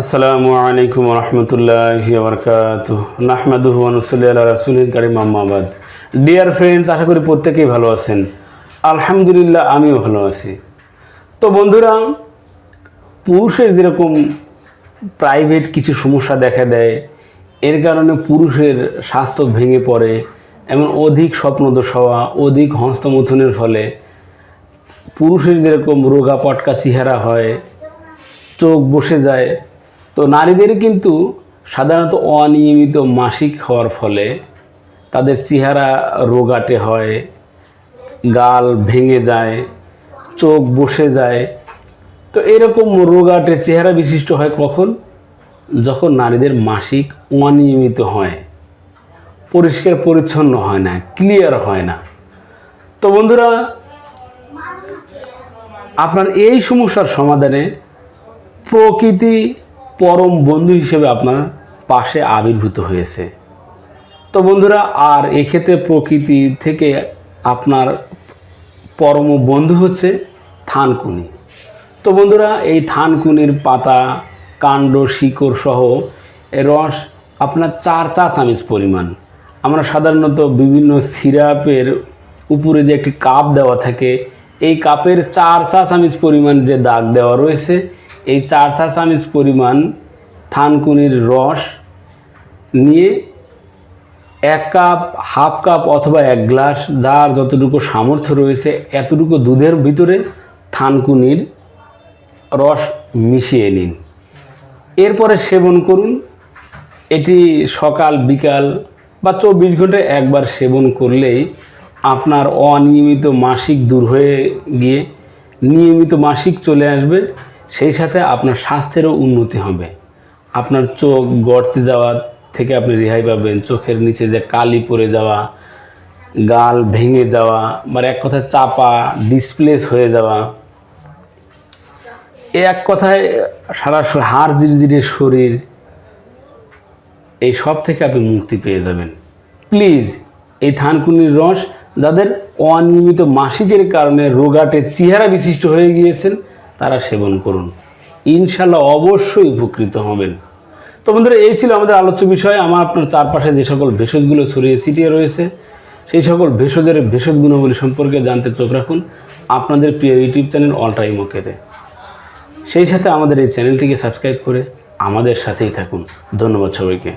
আসসালামু আলাইকুম রহমতুল্লাহ বরকাত নাহমাদুহু আনুসল্লি আল্লাহ রাসুলিন কারিম আম্মাবাদ ডিয়ার ফ্রেন্ডস আশা করি প্রত্যেকেই ভালো আছেন। আলহামদুলিল্লাহ, আমিও ভালো আছি। তো বন্ধুরা, পুরুষের যেরকম প্রাইভেট কিছু সমস্যা দেখা দেয়, এর কারণে পুরুষের স্বাস্থ্য ভেঙে পড়ে এমন অধিক স্বপ্নদোষ হওয়া, অধিক হস্তমথনের ফলে পুরুষের যেরকম রোগা পটকা চেহারা হয়, চোখ বসে যায় তো নারীদের কিন্তু সাধারণত অনিয়মিত মাসিক হওয়ার ফলে তাদের চেহারা রোগাটে হয়, গাল ভেঙে যায়, চোখ বসে যায়। তো এরকম রোগাটে চেহারা বিশিষ্ট হয় কখন? যখন নারীদের মাসিক অনিয়মিত হয়, পরিষ্কার পরিচ্ছন্ন হয় না, ক্লিয়ার হয় না। তো বন্ধুরা, আপনার এই সমস্যার সমাধানে প্রকৃতি পরম বন্ধু হিসেবে আপনার পাশে আবির্ভূত হয়েছে। তো বন্ধুরা, আর এক্ষেত্রে প্রকৃতি থেকে আপনার পরম বন্ধু হচ্ছে থানকুনি। তো বন্ধুরা, এই থানকুনির পাতা, কাণ্ড, শিকড় সহ রস আপনার চার চা চামচ পরিমাণ। আমরা সাধারণত বিভিন্ন সিরাপের উপরে যে একটি কাপ দেওয়া থাকে, এই কাপের চার চা চামচ পরিমাণ যে দাগ দেওয়া রয়েছে এই চার চা চামচ পরিমাণ থানকুনির রস নিয়ে এক কাপ, হাফ কাপ অথবা এক গ্লাস যার যতটুকু সামর্থ্য রয়েছে, এতটুকু দুধের ভিতরে থানকুনির রস মিশিয়ে নিন। এরপরে সেবন করুন। এটি সকাল, বিকাল বা চব্বিশ ঘন্টায় একবার সেবন করলেই আপনার অনিয়মিত মাসিক দূর হয়ে গিয়ে নিয়মিত মাসিক চলে আসবে। সেই সাথে আপনার স্বাস্থ্যেরও উন্নতি হবে। আপনার চোখ গড়তে যাওয়া থেকে আপনি রেহাই পাবেন। চোখের নিচে যে কালি পড়ে যাওয়া, গাল ভেঙে যাওয়া মানে এক কথায় চাপা ডিসপ্লেস হয়ে যাওয়া। এ এক কথায় সারা হাড় জিরজিরে শরীর, এই সব থেকে আপনি মুক্তি পেয়ে যাবেন। প্লিজ এই থানকুনির রস যাদের অনিয়মিত মাসিকের কারণে রোগাটে চেহারা বিশিষ্ট হয়ে গিয়েছেন তারা সেবন করুন। ইনশাল্লাহ অবশ্যই উপকৃত হবেন। তো বন্ধুরা, এই ছিল আমাদের আলোচ্য বিষয়। আমার আপনার চারপাশে যে সকল ভেষজগুলো ছড়িয়ে ছিটিয়ে রয়েছে, সেই সকল ভেষজের ভেষজ গুণাবলী সম্পর্কে জানতে চোখ রাখুন আপনাদের প্রিয় ইউটিউব চ্যানেল অল টাইম ওকেতে সেই সাথে আমাদের এই চ্যানেলটিকে সাবস্ক্রাইব করে আমাদের সাথেই থাকুন। ধন্যবাদ সবাইকে।